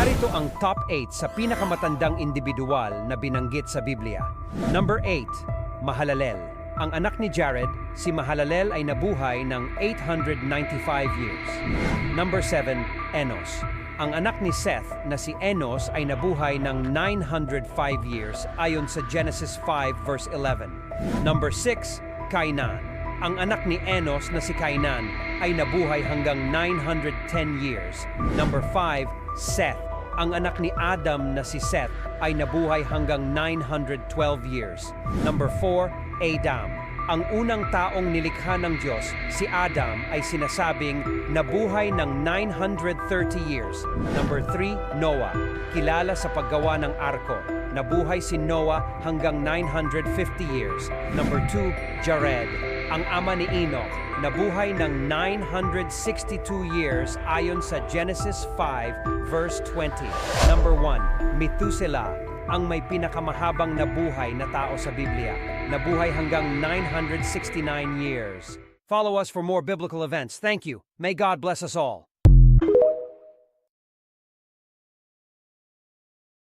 Narito ang top 8 sa pinakamatandang individual na binanggit sa Biblia. Number 8, Mahalalel. Ang anak ni Jared, si Mahalalel ay nabuhay ng 895 years. Number 7, Enos. Ang anak ni Seth na si Enos ay nabuhay ng 905 years ayon sa Genesis 5 verse 11. Number 6, Kainan. Ang anak ni Enos na si Kainan ay nabuhay hanggang 910 years. Number 5, Seth. Ang anak ni Adam na si Seth ay nabuhay hanggang 912 years. Number 4, Adam. Ang unang taong nilikha ng Diyos, si Adam, ay sinasabing nabuhay ng 930 years. Number 3, Noah. Kilala sa paggawa ng arko. Nabuhay si Noah hanggang 950 years. Number 2, Jared. Ang ama ni Enoch, nabuhay ng 962 years ayon sa Genesis 5 verse 20. Number 1, Methuselah, ang may pinakamahabang nabuhay na tao sa Biblia. Nabuhay hanggang 969 years. Follow us for more biblical events. Thank you. May God bless us all.